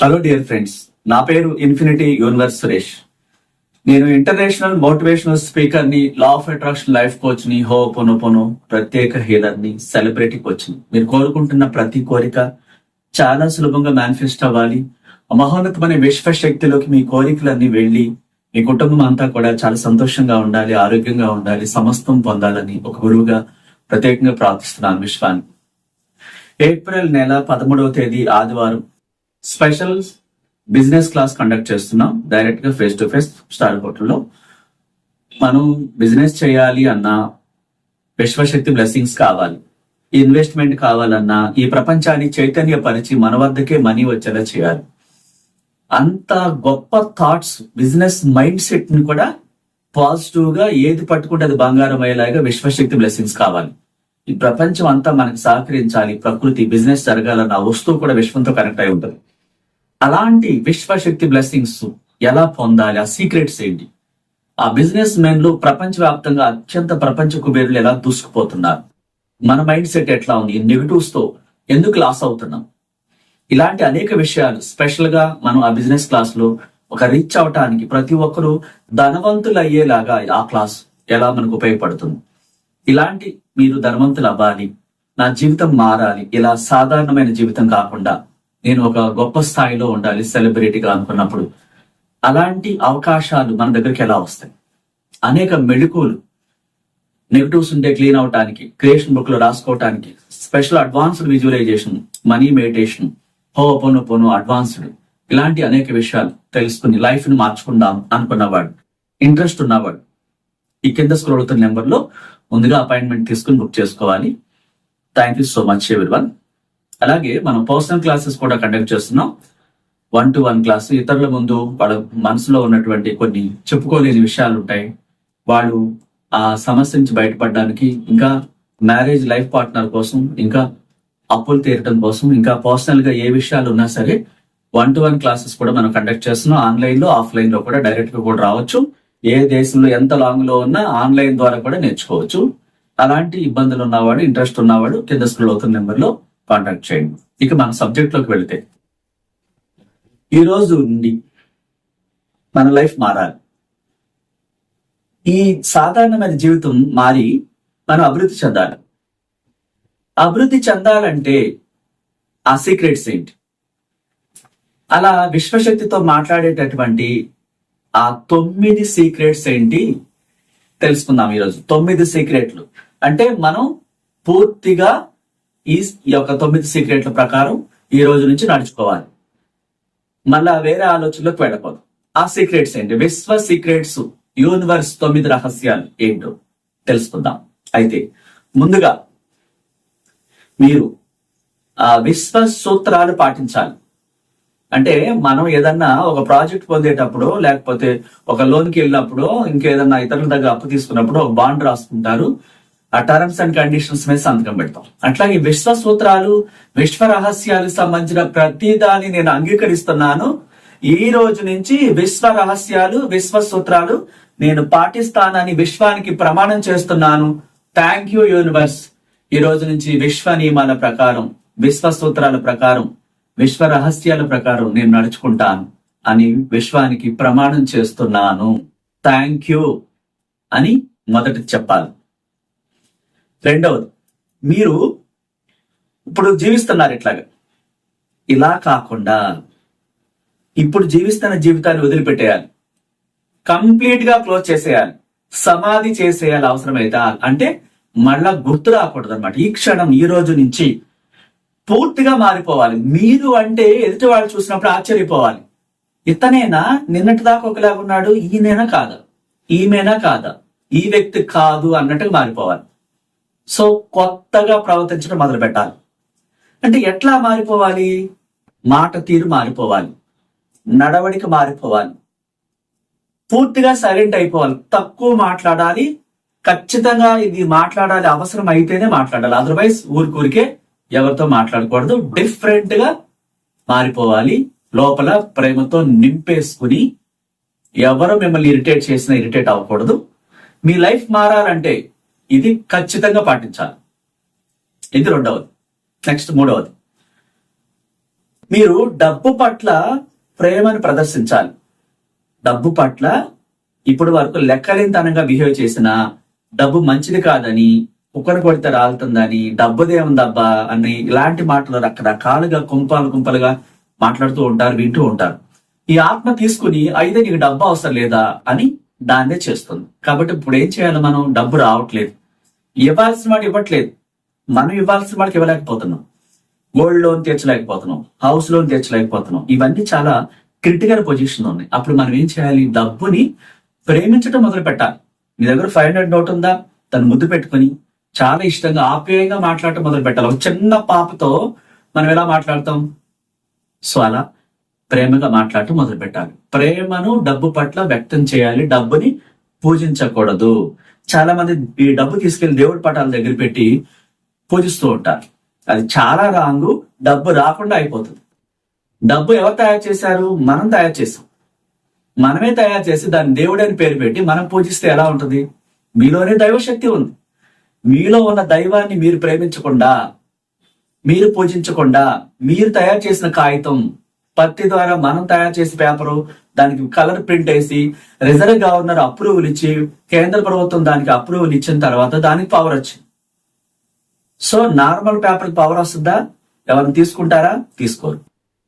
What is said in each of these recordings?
Hello dear friends నా పేరు infinity universe Suresh నేను ఇంటర్నేషనల్ మోటివేషనల్ స్పీకర్ని లా ఆఫ్ అట్రాక్షన్ లైఫ్ కోచ్ని హో పొను ప్రత్యేక హీలర్ని సెలబ్రిటీ కోచ్ని. మీరు కోరుకుంటున్న ప్రతి కోరిక చాలా సులభంగా మేనిఫెస్ట్ అవ్వాలి. మహోన్నతమైన విశ్వశక్తిలోకి మీ కోరికలన్నీ వెళ్ళి మీ కుటుంబం అంతా కూడా చాలా సంతోషంగా ఉండాలి ఆరోగ్యంగా ఉండాలి సమస్తం పొందాలని ఒక గురువుగా ప్రత్యేకంగా ప్రార్థిస్తున్నాను విశ్వాన్ని. ఏప్రిల్ నెల పదమూడవ తేదీ ఆదివారం స్పెషల్ బిజినెస్ క్లాస్ కండక్ట్ చేస్తున్నాం. డైరెక్ట్గా ఫేస్ టు ఫేస్ స్టార్ హోటల్లో. మనం బిజినెస్ చేయాలి అన్నా విశ్వశక్తి బ్లెస్సింగ్స్ కావాలి. ఇన్వెస్ట్మెంట్ కావాలన్నా ఈ ప్రపంచాన్ని చైతన్యపరిచి మన వద్దకే మనీ వచ్చేలా చేయాలి. అంత గొప్ప థాట్స్ బిజినెస్ మైండ్ సెట్ని కూడా పాజిటివ్గా ఏది పట్టుకుంటే అది బంగారం అయ్యేలాగా విశ్వశక్తి బ్లెస్సింగ్స్ కావాలి. ఈ ప్రపంచం అంతా మనకు సహకరించాలి. ప్రకృతి బిజినెస్ జరగాలన్న వస్తువు కూడా విశ్వంతో కనెక్ట్ అయి ఉంటుంది. అలాంటి విశ్వశక్తి బ్లెస్సింగ్స్ ఎలా పొందాలి? ఆ సీక్రెట్స్ ఏంటి? ఆ బిజినెస్ మెన్లు ప్రపంచవ్యాప్తంగా అత్యంత ప్రపంచ కుబేరులు ఎలా దూసుకుపోతున్నారు? మన మైండ్ సెట్ ఎట్లా ఉంది? నెగిటివ్స్తో ఎందుకు లాస్ అవుతున్నాం? ఇలాంటి అనేక విషయాలు స్పెషల్గా మనం ఆ బిజినెస్ క్లాస్లో ఒక రిచ్ అవటానికి ప్రతి ఒక్కరూ ధనవంతులు అయ్యేలాగా ఆ క్లాస్ ఎలా మనకు ఉపయోగపడుతుంది? ఇలాంటి మీరు ధనవంతులు అవ్వాలి నా జీవితం మారాలి ఇలా సాధారణమైన జీవితం కాకుండా నేను ఒక గొప్ప స్థాయిలో ఉండాలి సెలబ్రిటీగా అనుకున్నప్పుడు. అలాంటి అవకాశాలు మన దగ్గరికి ఎలా వస్తాయి? అనేక మెళుకులు నెగిటివ్స్ ఉంటే క్లీన్ అవటానికి క్రియేషన్ బుక్లో రాసుకోవటానికి special advanced visualisation money meditation హో పొను పొను అడ్వాన్స్డ్. ఇలాంటి అనేక విషయాలు తెలుసుకుని లైఫ్ని మార్చుకుందాం అనుకున్నవాడు ఇంట్రెస్ట్ ఉన్నవాడు. ఈ కింద స్క్రోల్ అవుతున్న నెంబర్లో ముందుగా అపాయింట్మెంట్ తీసుకుని బుక్ చేసుకోవాలి. Thank you so much one అలాగే మనం పర్సనల్ క్లాసెస్ కూడా కండక్ట్ చేస్తున్నాం. వన్ టు వన్ క్లాస్ ఇతరుల ముందు వాళ్ళ మనసులో ఉన్నటువంటి కొన్ని చెప్పుకోలేని విషయాలు ఉంటాయి. వాళ్ళు ఆ సమస్య నుంచి బయటపడడానికి ఇంకా మ్యారేజ్ లైఫ్ పార్ట్నర్ కోసం ఇంకా అప్పులు తీరటం కోసం ఇంకా పర్సనల్గా ఏ విషయాలు ఉన్నా సరే వన్ టు వన్ క్లాసెస్ కూడా మనం కండక్ట్ చేస్తున్నాం. ఆన్లైన్లో ఆఫ్లైన్లో కూడా డైరెక్ట్గా కూడా రావచ్చు. ఏ దేశంలో ఎంత లాంగ్లో ఉన్నా ఆన్లైన్ ద్వారా కూడా నేర్చుకోవచ్చు. అలాంటి ఇబ్బందులు ఉన్నవాడు ఇంట్రెస్ట్ ఉన్నవాడు కింద స్కూల్ అవుతున్న నెంబర్లో కాంటాక్ట్ చేయండి ఇక మన సబ్జెక్ట్లోకి వెళితే ఈ రోజు నుండి మన లైఫ్ మారాలి. ఈ సాధారణమైన జీవితం మారి మనం అభివృద్ధి చెందాలి. అభివృద్ధి చెందాలంటే ఆ సీక్రెట్స్ ఏంటి? అలా విశ్వశక్తితో మాట్లాడేటటువంటి ఆ తొమ్మిది సీక్రెట్స్ ఏంటి తెలుసుకుందాం ఈరోజు. తొమ్మిది సీక్రెట్లు అంటే మనం పూర్తిగా ఈ ఈ యొక్క తొమ్మిది సీక్రెట్ల ప్రకారం ఈ రోజు నుంచి నడుచుకోవాలి. మళ్ళా వేరే ఆలోచనలోకి వెళ్ళకూడదు ఆ సీక్రెట్స్ ఏంటి? విశ్వ సీక్రెట్స్ యూనివర్స్ తొమ్మిది రహస్యాలు ఏంటో తెలుసుకుందాం. అయితే ముందుగా మీరు ఆ విశ్వ సూత్రాలు పాటించాలి. అంటే మనం ఏదన్నా ఒక ప్రాజెక్ట్ పొందేటప్పుడు లేకపోతే ఒక లోన్కి వెళ్ళినప్పుడు ఇంకేదన్నా ఇతరుల దగ్గర అప్పు తీసుకున్నప్పుడు ఒక బాండ్ రాసుకుంటారు. ఆ టర్మ్స్ అండ్ కండిషన్స్ మీద సంతకం పెడతాం. అట్లాగే విశ్వ సూత్రాలు విశ్వ రహస్యాలకు సంబంధించిన ప్రతి దాన్ని నేను అంగీకరిస్తున్నాను. ఈ రోజు నుంచి విశ్వ రహస్యాలు విశ్వ సూత్రాలు నేను పాటిస్తానని విశ్వానికి ప్రమాణం చేస్తున్నాను. థ్యాంక్ యూ యూనివర్స్ ఈ రోజు నుంచి విశ్వ నియమాల ప్రకారం విశ్వ సూత్రాల ప్రకారం విశ్వ రహస్యాల ప్రకారం నేను నడుచుకుంటాను అని విశ్వానికి ప్రమాణం చేస్తున్నాను. థ్యాంక్ యూ అని మొదటి చెప్పాలి. రెండవది మీరు ఇప్పుడు జీవిస్తున్నారు ఇట్లాగా. ఇలా కాకుండా ఇప్పుడు జీవిస్తున్న జీవితాన్ని వదిలిపెట్టేయాలి. కంప్లీట్గా క్లోజ్ చేసేయాలి. సమాధి చేసేయాలి అవసరమైతే అంటే మళ్ళా గుర్తు రాకూడదు అనమాట ఈ క్షణం ఈ రోజు నుంచి పూర్తిగా మారిపోవాలి. మీరు అంటే ఎదుటి వాళ్ళు చూసినప్పుడు ఆశ్చర్యపోవాలి. ఇతనేనా? నిన్నటి దాకా ఒకలాగా ఉన్నాడు ఈయనేనా కాదా? ఈమెనా కాదా? ఈ వ్యక్తి కాదు అన్నట్టుగా మారిపోవాలి. సో కొత్తగా ప్రవర్తించడం మొదలు పెట్టాలి అంటే ఎట్లా మారిపోవాలి? మాట తీరు మారిపోవాలి. నడవడిక మారిపోవాలి. పూర్తిగా సైలెంట్ అయిపోవాలి. తక్కువ మాట్లాడాలి. ఖచ్చితంగా ఇది మాట్లాడాలి అవసరం అయితేనే మాట్లాడాలి. అదర్వైజ్ ఊరికూరికే ఎవరితో మాట్లాడకూడదు. డిఫరెంట్గా మారిపోవాలి. లోపల ప్రేమతో నింపేసుకుని ఎవరు మిమ్మల్ని ఇరిటేట్ చేసినా ఇరిటేట్ అవ్వకూడదు. మీ లైఫ్ మారాలంటే ఇది ఖచ్చితంగా పాటించాలి. ఇది రెండవది. నెక్స్ట్ మూడవది. మీరు డబ్బు పట్ల ప్రేమను ప్రదర్శించాలి. డబ్బు పట్ల ఇప్పటి వరకు లెక్కలేనితనంగా బిహేవ్ చేసిన డబ్బు మంచిది కాదని కుక్కను కొడితే రాలుతుందని డబ్బుదేముందబ్బా అని ఇలాంటి మాటలు రకరకాలుగా కుంపాలు కుంపలుగా మాట్లాడుతూ ఉంటారు వింటూ ఉంటారు. ఈ ఆత్మ తీసుకుని అయితే నీకు డబ్బు అవసరం లేదా? అని దాన్నే చేస్తుంది. కాబట్టి ఇప్పుడు ఏం చేయాలి మనం? డబ్బు రావట్లేదు. ఇవ్వాల్సిన వాడు ఇవ్వట్లేదు. మనం ఇవ్వాల్సిన వాడికి ఇవ్వలేకపోతున్నాం. గోల్డ్ లోన్ తీర్చలేకపోతున్నాం. హౌస్ లోన్ తీర్చలేకపోతున్నాం. ఇవన్నీ చాలా క్రిటికల్ పొజిషన్ ఉన్నాయి. అప్పుడు మనం ఏం చేయాలి? డబ్బుని ప్రేమించడం మొదలు పెట్టాలి. మీ దగ్గర ఫైవ్ హండ్రెడ్ నోట్ ఉందా? తను ముద్దు పెట్టుకొని చాలా ఇష్టంగా ఆప్యాయంగా మాట్లాడటం మొదలు పెట్టాలి. ఒక చిన్న పాపతో మనం ఎలా మాట్లాడతాం? సో అలా ప్రేమగా మాట్లాడటం మొదలు పెట్టాలి ప్రేమను డబ్బు పట్ల వ్యక్తం చేయాలి. డబ్బుని పూజించకూడదు. చాలా మంది ఈ డబ్బు తీసుకెళ్ళి దేవుడి పటాల దగ్గర పెట్టి పూజిస్తూ ఉంటారు. అది చాలా రాంగు డబ్బు రాకుండా అయిపోతుంది. డబ్బు ఎవరు తయారు చేశారు? మనం తయారు చేసాం మనమే తయారు చేసి దాన్ని దేవుడు అని పేరు పెట్టి మనం పూజిస్తే ఎలా ఉంటుంది? మీలోనే దైవశక్తి ఉంది. మీలో ఉన్న దైవాన్ని మీరు ప్రేమించకుండా మీరు పూజించకుండా మీరు తయారు చేసిన కాగితం పత్తి ద్వారా మనం తయారు చేసే పేపరు దానికి కలర్ ప్రింట్ వేసి రిజర్వ్ గవర్నర్ అప్రూవల్ ఇచ్చి కేంద్ర ప్రభుత్వం దానికి అప్రూవల్ ఇచ్చిన తర్వాత దానికి పవర్ వచ్చింది. సో నార్మల్ పేపర్కి పవర్ వస్తుందా? ఎవరిని తీసుకుంటారా? తీసుకోరు.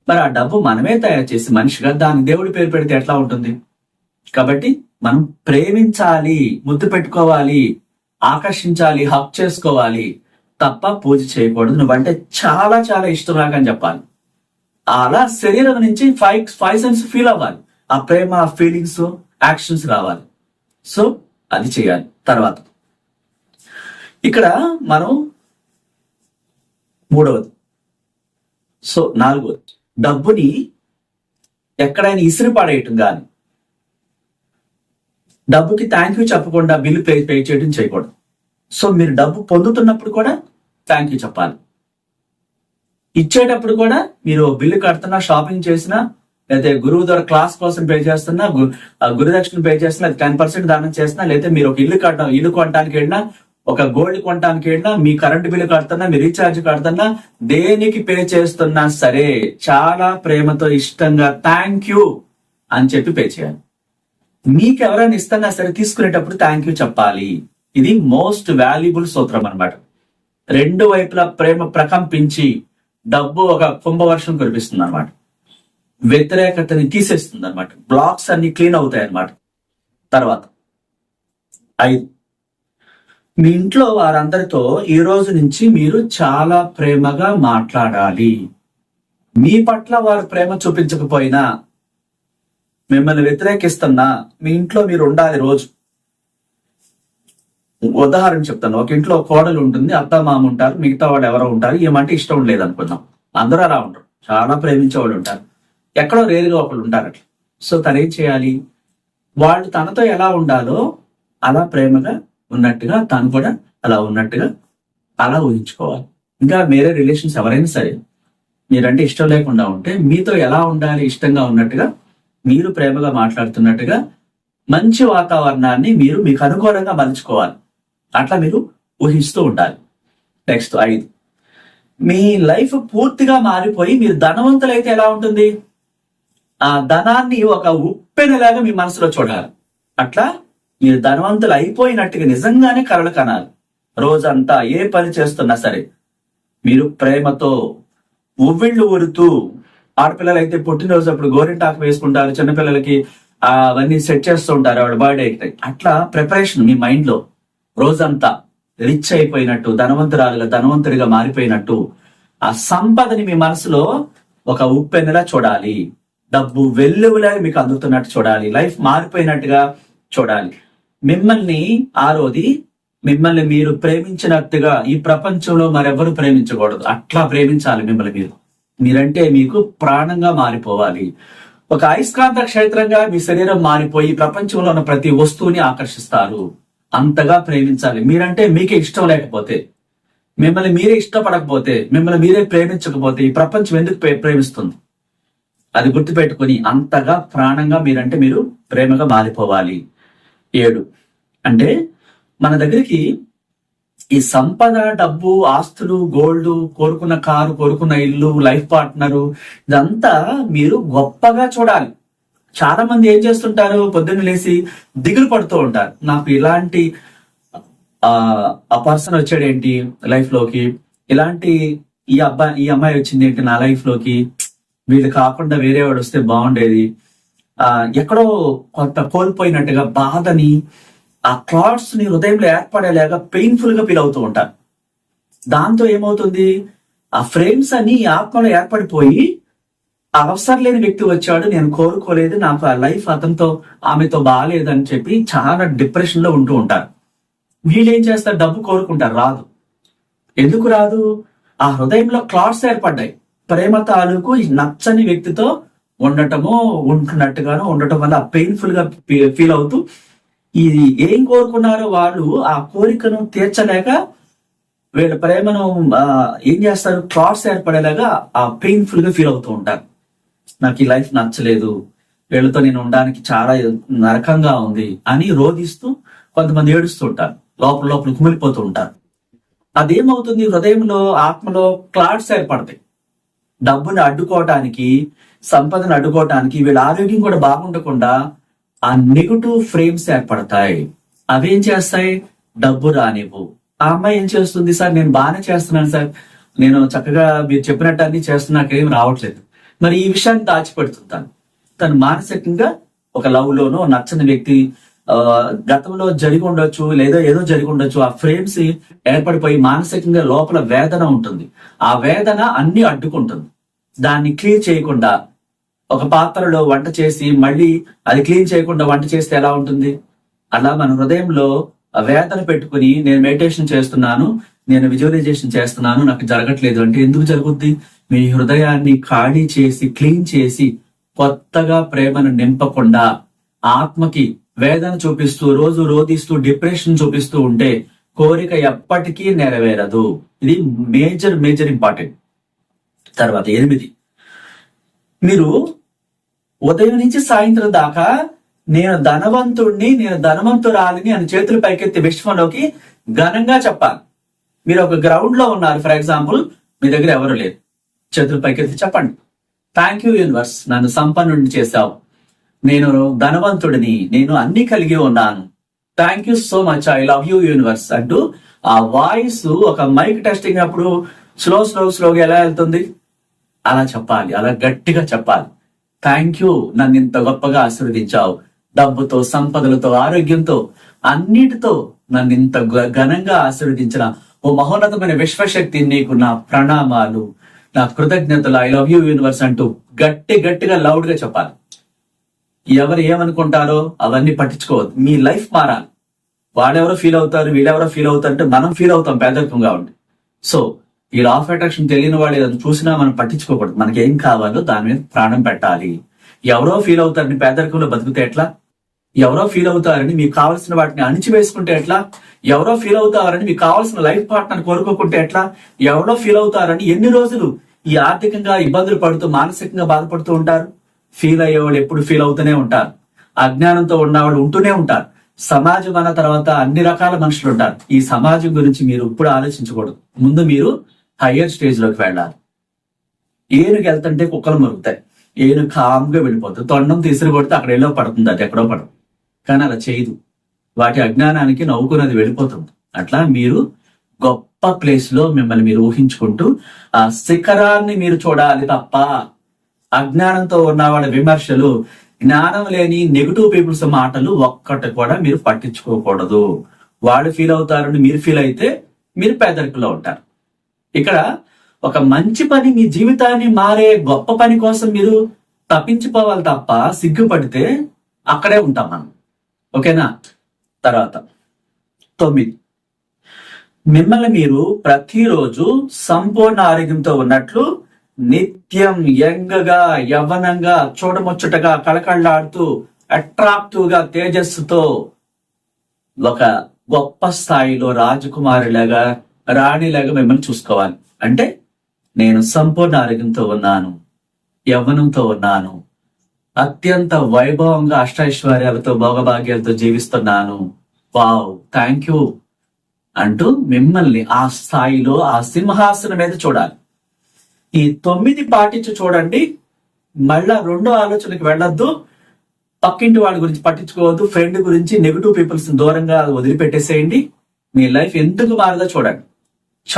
మరి ఆ డబ్బు మనమే తయారు చేసి మనిషిగా దాని దేవుడి పేరు పెడితే ఎట్లా ఉంటుంది? కాబట్టి మనం ప్రేమించాలి ముద్దు పెట్టుకోవాలి ఆకర్షించాలి హక్ చేసుకోవాలి తప్ప పూజ చేయకూడదు. నువ్వంటే చాలా చాలా ఇష్టం రాకని చెప్పాలి. అలా శరీరం నుంచి ఫైవ్ ఫైవ్ సెన్స్ ఫీల్ అవ్వాలి. ఆ ప్రేమ ఆ ఫీలింగ్స్ యాక్షన్స్ రావాలి. సో అది చేయాలి. తర్వాత. ఇక్కడ మనం మూడవది. సో నాలుగవది. డబ్బుని ఎక్కడైనా ఇసిరి పడేయటం కానీ డబ్బుకి థ్యాంక్ యూ చెప్పకుండా బిల్లు పే పే చేయడం చేయకూడదు. సో మీరు డబ్బు పొందుతున్నప్పుడు కూడా థ్యాంక్ యూ చెప్పాలి. ఇచ్చేటప్పుడు కూడా మీరు బిల్లు కడుతున్నా షాపింగ్ చేసినా లేదా గురువు ద్వారా క్లాస్ కోసం పే చేస్తున్నా గురుదక్షిణ పే చేస్తున్నా టెన్ పర్సెంట్ దానం చేస్తున్నా లేదా మీరు ఒక ఇల్లు కట్టడం ఇల్లు కొనడానికి వెళ్ళినా ఒక గోల్డ్ కొనడానికి వెళ్ళినా మీ కరెంట్ బిల్లు కడుతున్నా మీ రీఛార్జ్ కడుతున్నా దేనికి పే చేస్తున్నా సరే చాలా ప్రేమతో ఇష్టంగా థ్యాంక్ యూ అని చెప్పి పే చేయాలి. మీకు ఎవరైనా ఇస్తున్నా సరే తీసుకునేటప్పుడు థ్యాంక్ యూ చెప్పాలి. ఇది మోస్ట్ వాల్యుబుల్ సూత్రం అన్నమాట. రెండు వైపులా ప్రేమ ప్రకంపించి డబ్బు ఒక కుంభవర్షం కురిపిస్తుంది అనమాట వ్యతిరేకతని తీసేస్తుంది అనమాట బ్లాక్స్ అన్ని క్లీన్ అవుతాయి అన్నమాట తర్వాత ఐదు. మీ ఇంట్లో వారందరితో ఈ రోజు నుంచి మీరు చాలా ప్రేమగా మాట్లాడాలి. మీ పట్ల వారు ప్రేమ చూపించకపోయినా మిమ్మల్ని వ్యతిరేకిస్తున్నా మీ ఇంట్లో మీరు ఉండాలి రోజు. ఉదాహరణ చెప్తాను. ఒక ఇంట్లో కోడలు ఉంటుంది అత్త మామ ఉంటారు మిగతా వాళ్ళు ఎవరో ఉంటారు ఏమంటే ఇష్టం లేదు అనుకుందాం. అందరూ అలా ఉంటారు చాలా ప్రేమించే వాళ్ళు ఉంటారు. ఎక్కడో రేరుగా ఒకళ్ళు ఉంటారు అట్లా. సో తనేం చేయాలి? వాళ్ళు తనతో ఎలా ఉండాలో అలా ప్రేమగా ఉన్నట్టుగా తను కూడా అలా ఉన్నట్టుగా అలా ఊహించుకోవాలి. ఇంకా వేరే రిలేషన్స్ ఎవరైనా సరే మీరంటే ఇష్టం లేకుండా ఉంటే మీతో ఎలా ఉండాలి ఇష్టంగా ఉన్నట్టుగా మీరు ప్రేమగా మాట్లాడుతున్నట్టుగా మంచి వాతావరణాన్ని మీరు మీకు అనుకూలంగా మలుచుకోవాలి. అట్లా మీరు ఊహిస్తూ ఉండాలి. నెక్స్ట్ ఐదు. మీ లైఫ్ పూర్తిగా మారిపోయి మీరు ధనవంతులైతే ఎలా ఉంటుంది? ఆ ధనాన్ని ఒక ఉప్పెనలాగా మీ మనసులో చూడాలి. అట్లా మీరు ధనవంతులు అయిపోయినట్టుగా నిజంగానే కలలు కనాలి. రోజంతా ఏ పని చేస్తున్నా సరే మీరు ప్రేమతో ఉవ్విళ్ళు ఊరుతూ ఆడపిల్లలు అయితే పుట్టినరోజు అప్పుడు గోరింటాకు వేసుకుంటారు చిన్నపిల్లలకి అవన్నీ సెట్ చేస్తూ ఉంటారు వాళ్ళ బర్త్డే అట్లా ప్రిపరేషన్ మీ మైండ్లో. రోజంతా రిచ్ అయిపోయినట్టు ధనవంతురాలుగా ధనవంతుడిగా మారిపోయినట్టు ఆ సంపదని మీ మనసులో ఒక ఉప్పెన్నెలా చూడాలి. డబ్బు వెల్లువలా మీకు అందుతున్నట్టు చూడాలి. లైఫ్ మారిపోయినట్టుగా చూడాలి. మిమ్మల్ని ఆ రోజు మిమ్మల్ని మీరు ప్రేమించినట్టుగా ఈ ప్రపంచంలో మరెవరు ప్రేమించకూడదు. అట్లా ప్రేమించాలి మిమ్మల్ని మీరు. మీరంటే మీకు ప్రాణంగా మారిపోవాలి. ఒక అయస్కాంత క్షేత్రంగా మీ శరీరం మారిపోయి ప్రపంచంలో ఉన్న ప్రతి వస్తువుని ఆకర్షిస్తారు. అంతగా ప్రేమించాలి. మీరంటే మీకే ఇష్టం లేకపోతే మిమ్మల్ని మీరే ఇష్టపడకపోతే మిమ్మల్ని మీరే ప్రేమించకపోతే ఈ ప్రపంచం ఎందుకు ప్రే- ప్రేమిస్తుంది? అది గుర్తుపెట్టుకొని అంతగా ప్రాణంగా మీరంటే మీరు ప్రేమగా మారిపోవాలి. ఏడు. అంటే మన దగ్గరికి ఈ సంపద డబ్బు ఆస్తులు గోల్డ్ కోరుకున్న కారు కోరుకున్న ఇల్లు లైఫ్ పార్ట్నరు ఇదంతా మీరు గొప్పగా చూడాలి. చాలా మంది ఏం చేస్తుంటారు? పొద్దున్న లేచి దిగులు పడుతూ ఉంటారు. నాకు ఇలాంటి ఆ పర్సన్ వచ్చాడేంటి లైఫ్లోకి ఇలాంటి ఈ అబ్బాయి ఈ అమ్మాయి వచ్చింది ఏంటి నా లైఫ్లోకి వీళ్ళు కాకుండా వేరే వాడు వస్తే బాగుండేది. ఆ ఎక్కడో కొంత కోల్పోయినట్టుగా బాధని ఆ క్లాట్స్ని హృదయంలో ఏర్పడేలాగా పెయిన్ఫుల్గా ఫీల్ అవుతూ ఉంటారు. దాంతో ఏమవుతుంది? ఆ ఫ్రేమ్స్ అన్ని ఆత్మలో ఏర్పడిపోయి అవసరం లేని వ్యక్తి వచ్చాడు నేను కోరుకోలేదు నాకు ఆ లైఫ్ అతనితో ఆమెతో బాగాలేదని చెప్పి చాలా డిప్రెషన్లో ఉంటూ ఉంటారు. వీళ్ళు ఏం చేస్తారు? డబ్బు కోరుకుంటారు రాదు. ఎందుకు రాదు? ఆ హృదయంలో క్లాట్స్ ఏర్పడ్డాయి. ప్రేమ తాలూకు నచ్చని వ్యక్తితో ఉండటము ఉంటున్నట్టుగాను ఉండటం వల్ల పెయిన్ఫుల్గా ఫీల్ అవుతూ ఇది ఏం కోరుకున్నారో వాళ్ళు ఆ కోరికను తీర్చలేక వీళ్ళ ప్రేమను ఏం చేస్తారు? క్లాట్స్ ఏర్పడేలాగా ఆ పెయిన్ఫుల్గా ఫీల్ అవుతూ ఉంటారు. నాకు ఈ లైఫ్ నచ్చలేదు. వీళ్ళతో నేను ఉండడానికి చాలా నరకంగా ఉంది అని రోధిస్తూ కొంతమంది ఏడుస్తుంటారు. లోపల లోపల కుమిలిపోతూ ఉంటారు. అదేమవుతుంది? హృదయంలో ఆత్మలో క్లాట్స్ ఏర్పడతాయి. డబ్బుని అడ్డుకోవటానికి సంపదను అడ్డుకోవటానికి వీళ్ళ ఆరోగ్యం కూడా బాగుండకుండా ఆ నెగటివ్ ఫ్రేమ్స్ ఏర్పడతాయి. అవేం చేస్తాయి? డబ్బు రానివ్వు. ఆ అమ్మాయి ఏం చేస్తుంది? సార్ నేను బాగానే చేస్తున్నాను సార్. నేను చక్కగా మీరు చెప్పినట్టు అన్ని చేస్తున్నా నాకేం రావట్లేదు. మరి ఈ విషయాన్ని దాచిపెడుతుంది తను. తను మానసికంగా ఒక లవ్ లోనో నచ్చని వ్యక్తి ఆ, గతంలో జరిగి ఉండొచ్చు లేదా ఏదో జరిగి ఉండొచ్చు ఆ ఫ్రేమ్స్ ఏర్పడిపోయి మానసికంగా లోపల వేదన ఉంటుంది. ఆ వేదన అన్ని అడ్డుకుంటుంది. దాన్ని క్లియర్ చేయకుండా ఒక పాత్రలో వంట చేసి మళ్ళీ అది క్లీన్ చేయకుండా వంట చేస్తే ఎలా ఉంటుంది? అలా మన హృదయంలో వేదన పెట్టుకుని నేను మెడిటేషన్ చేస్తున్నాను నేను విజువలైజేషన్ చేస్తున్నాను నాకు జరగట్లేదు అంటే ఎందుకు జరుగుద్ది? మీ హృదయాన్ని ఖాళీ చేసి క్లీన్ చేసి కొత్తగా ప్రేమను నింపకుండా ఆత్మకి వేదన చూపిస్తూ రోజు రోధిస్తూ డిప్రెషన్ చూపిస్తూ ఉంటే కోరిక ఎప్పటికీ నెరవేరదు. ఇది మేజర్ మేజర్ ఇంపార్టెంట్. తర్వాత ఎనిమిది. మీరు ఉదయం నుంచి సాయంత్రం దాకా నేను ధనవంతుణ్ణి నేను ధనవంతురాలిని అని చేతులు పైకెత్తి విశ్వంలోకి ఘనంగా చెప్పాలి. మీరు ఒక గ్రౌండ్లో ఉన్నారు ఫర్ ఎగ్జాంపుల్ మీ దగ్గర ఎవరు లేరు. చేతులు పైకెత్తి చెప్పండి. థ్యాంక్ యూ యూనివర్స్ నన్ను సంపన్నుడిని చేశావు. నేను ధనవంతుడిని. నేను అన్ని కలిగి ఉన్నాను. Thank you so much I love you universe అంటూ ఆ వాయిస్ ఒక మైక్ టెస్టింగ్ అప్పుడు స్లో స్లో స్లోగా ఎలా వెళ్తుంది? అలా చెప్పాలి. అలా గట్టిగా చెప్పాలి. థ్యాంక్ యూ నన్ను ఇంత గొప్పగా ఆశీర్వదించావు. డబ్బుతో సంపదలతో ఆరోగ్యంతో అన్నిటితో నన్ను ఇంత ఘనంగా ఆశీర్వదించిన ఓ మహోన్నతమైన విశ్వశక్తి నీకు నా ప్రణామాలు. నా కృతజ్ఞతలు ఐ లవ్ యూ యూనివర్స్ అంటూ గట్టి గట్టిగా లౌడ్గా చెప్పాలి. ఎవరు ఏమనుకుంటారో అవన్నీ పట్టించుకోవద్దు. మీ లైఫ్ మారాలి. వాడెవరో ఫీల్ అవుతారు వీళ్ళెవరో ఫీల్ అవుతారు అంటే మనం ఫీల్ అవుతాం పేదరికంగా ఉండి. సో ఈ లా ఆఫ్ అట్రాక్షన్ తెలియని వాళ్ళు ఏదైనా చూసినా మనం పట్టించుకోకూడదు. మనకి ఏం కావాలో దాని మీద ప్రాణం పెట్టాలి. ఎవరో ఫీల్ అవుతారని పేదరికంలో బతికితే ఎట్లా? ఎవరో ఫీల్ అవుతారని మీకు కావాల్సిన వాటిని అణిచివేసుకుంటే ఎట్లా? ఎవరో ఫీల్ అవుతారని మీకు కావాల్సిన లైఫ్ పార్ట్నర్ కోరుకోకుంటే ఎట్లా? ఎవరో ఫీల్ అవుతారని ఎన్ని రోజులు ఈ ఆర్థికంగా ఇబ్బందులు పడుతూ మానసికంగా బాధపడుతూ ఉంటారు? ఫీల్ అయ్యేవాళ్ళు ఎప్పుడు ఫీల్ అవుతూనే ఉంటారు. అజ్ఞానంతో ఉన్నవాళ్ళు ఉంటూనే ఉంటారు. సమాజం అన్న తర్వాత అన్ని రకాల మనుషులు ఉంటారు. ఈ సమాజం గురించి మీరు ఇప్పుడు ఆలోచించకూడదు. ముందు మీరు హయ్యర్ స్టేజ్లోకి వెళ్ళాలి. ఏనుగు వెళ్తుంటే కుక్కలు మరుగుతాయి. ఏనుగు కామ్గా వెళ్ళిపోతుంది. తొండం తీసుకుని కొడితే అక్కడ ఎల్లో పడుతుంది అది ఎక్కడో పడుతుంది కానీ అలా చేయదు. వాటి అజ్ఞానానికి నవ్వుకున్నది వెళ్ళిపోతుంది. అట్లా మీరు గొప్ప ప్లేస్లో మిమ్మల్ని మీరు ఊహించుకుంటూ ఆ శిఖరాన్ని మీరు చూడాలి తప్ప అజ్ఞానంతో ఉన్న వాళ్ళ విమర్శలు జ్ఞానం లేని నెగిటివ్ పీపుల్స్ మాటలు ఒక్కటి కూడా మీరు పట్టించుకోకూడదు. వాళ్ళు ఫీల్ అవుతారని మీరు ఫీల్ అయితే మీరు పేదరికలో ఉంటారు. ఇక్కడ ఒక మంచి పని మీ జీవితాన్ని మారే గొప్ప పని కోసం మీరు తప్పించిపోవాలి తప్ప సిగ్గుపడితే అక్కడే ఉంటాం మనం. ఓకేనా? తర్వాత. తొమ్మిది. మిమ్మల్ని మీరు ప్రతిరోజు సంపూర్ణ ఆరోగ్యంతో ఉన్నట్లు నిత్యం యంగగా యవ్వనంగా చూడముచ్చటగా కళకళలాడుతూ అట్రాక్టివ్గా తేజస్సుతో ఒక గొప్ప స్థాయిలో రాజకుమారిలాగా రాణిలాగా మిమ్మల్ని చూసుకోవాలి. అంటే నేను సంపూర్ణ ఆరోగ్యంతో ఉన్నాను యవ్వనంతో ఉన్నాను అత్యంత వైభవంగా అష్టైశ్వర్యాలతో భోగభాగ్యాలతో జీవిస్తున్నాను. వావ్ థ్యాంక్ యూ అంటూ మిమ్మల్ని ఆ స్థాయిలో ఆ సింహాసనం మీద చూడాలి. ఈ తొమ్మిది పాటించి చూడండి. మళ్ళా రెండో ఆలోచనకి వెళ్ళొద్దు. పక్కింటి వాళ్ళ గురించి పట్టించుకోవద్దు. ఫ్రెండ్ గురించి నెగిటివ్ పీపుల్స్ దూరంగా వదిలిపెట్టేసేయండి. మీ లైఫ్ ఎందుకు మారదో చూడండి.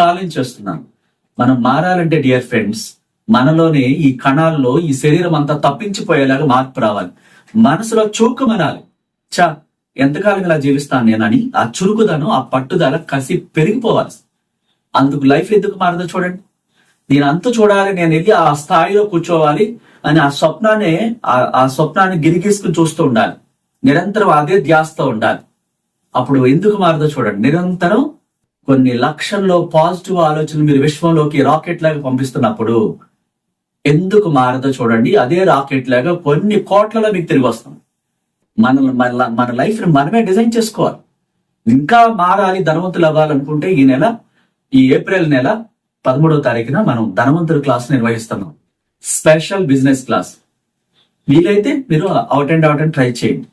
ఛాలెంజ్ చేస్తున్నాను. మనం మారాలంటే డియర్ ఫ్రెండ్స్ మనలోనే ఈ కణాల్లో ఈ శరీరం అంతా తప్పించిపోయేలాగా మార్పు రావాలి. మనసులో చూకుమనాలి చా ఎంతకాలం ఇలా జీవిస్తాను నేనని ఆ చురుకుదనం ఆ పట్టుదల కసి పెరిగిపోవాలి. అందుకు లైఫ్ ఎందుకు మారదో చూడండి. నేను అంత చూడాలి నేను వెళ్ళి ఆ స్థాయిలో కూర్చోవాలి అని ఆ స్వప్నాన్ని ఆ- ఆ స్వప్నాన్ని గిరిగీసుకుని చూస్తూ ఉండాలి. నిరంతరం అదే ధ్యాసతో ఉండాలి. అప్పుడు ఎందుకు మారదో చూడండి. నిరంతరం కొన్ని లక్షల్లో పాజిటివ్ ఆలోచనలు మీరు విశ్వంలోకి రాకెట్ లాగా పంపిస్తున్నప్పుడు ఎందుకు మారదో చూడండి. అదే రాకెట్ లాగా కొన్ని కోట్లలో మీకు తిరిగి వస్తాం మన మన మన లైఫ్ని మనమే డిజైన్ చేసుకోవాలి. ఇంకా మారాలి ధనవంతులు అవ్వాలనుకుంటే ఈ నెల ఈ ఏప్రిల్ నెల పదమూడవ తారీఖున మనం ధనవంతుల క్లాస్ నిర్వహిస్తున్నాం. Special business class. వీలైతే మీరు out and out and try చేయండి.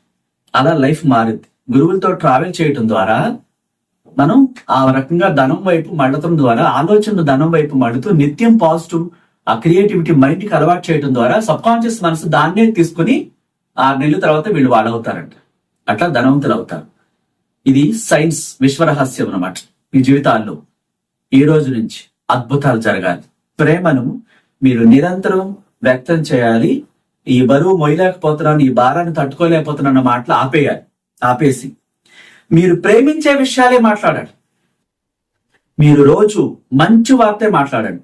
అలా లైఫ్ మారింది. గురువులతో ట్రావెల్ చేయటం ద్వారా మనం ఆ రకంగా ధనం వైపు మళ్ళటం ద్వారా ఆలోచన ధనం వైపు మళ్ళుతూ నిత్యం పాజిటివ్ ఆ క్రియేటివిటీ మైండ్కి అలవాటు చేయడం ద్వారా సబ్ కాన్షియస్ మనసు దాన్నే తీసుకుని ఆరు నెలల తర్వాత వీళ్ళు వాళ్ళవుతారంట. అట్లా ధనవంతులు అవుతారు ఇది సైన్స్ విశ్వరహస్యం అన్నమాట. మీ జీవితాల్లో ఈ రోజు నుంచి అద్భుతాలు జరగాలి. ప్రేమను మీరు నిరంతరం వ్యక్తం చేయాలి. ఈ బరువు మొయ్యలేకపోతున్నాను ఈ భారాన్ని తట్టుకోలేకపోతున్నాను అన్న మాటలు ఆపేయాలి. ఆపేసి మీరు ప్రేమించే విషయాలే మాట్లాడాలి. మీరు రోజు మంచి వార్తే మాట్లాడండి.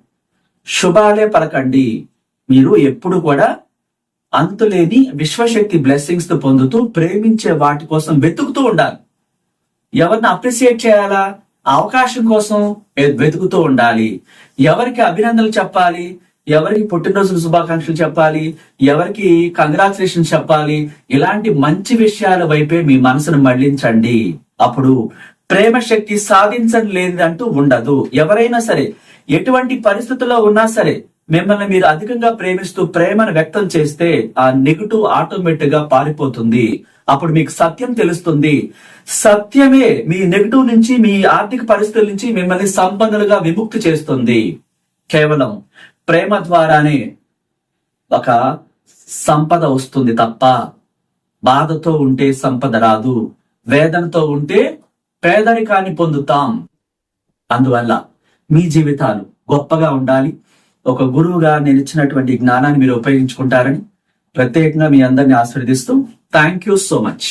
శుభాలే పలకండి. మీరు ఎప్పుడు కూడా అంతులేని విశ్వశక్తి బ్లెస్సింగ్స్ పొందుతూ ప్రేమించే వాటి కోసం వెతుకుతూ ఉండాలి. ఎవరిని అప్రిసియేట్ చేయాలా? అవకాశం కోసం వెతుకుతూ ఉండాలి. ఎవరికి అభినందనలు చెప్పాలి? ఎవరికి పుట్టినరోజు శుభాకాంక్షలు చెప్పాలి? ఎవరికి కంగ్రాచులేషన్ చెప్పాలి? ఇలాంటి మంచి విషయాల వైపే మీ మనసును మళ్ళించండి అప్పుడు ప్రేమ శక్తి సాధించని లేదంటూ ఉండదు. ఎవరైనా సరే ఎటువంటి పరిస్థితుల్లో ఉన్నా సరే మిమ్మల్ని మీరు అధికంగా ప్రేమిస్తూ ప్రేమను వ్యక్తం చేస్తే ఆ నెగిటివ్ ఆటోమేటిక్గా పారిపోతుంది. అప్పుడు మీకు సత్యం తెలుస్తుంది. సత్యమే మీ నెగిటివ్ నుంచి మీ ఆర్థిక పరిస్థితుల నుంచి మిమ్మల్ని సంపన్నులుగా విముక్తి చేస్తుంది. కేవలం ప్రేమ ద్వారానే ఒక సంపద వస్తుంది తప్ప బాధతో ఉంటే సంపద రాదు వేదనతో ఉంటే పేదరికాన్ని పొందుతాం. అందువల్ల మీ జీవితాలు గొప్పగా ఉండాలి. ఒక గురువుగా నేను ఇచ్చినటువంటి జ్ఞానాన్ని మీరు ఉపయోగించుకుంటారని ప్రత్యేకంగా మీ అందరిని ఆశీర్వదిస్తూ థ్యాంక్ యూ సో మచ్.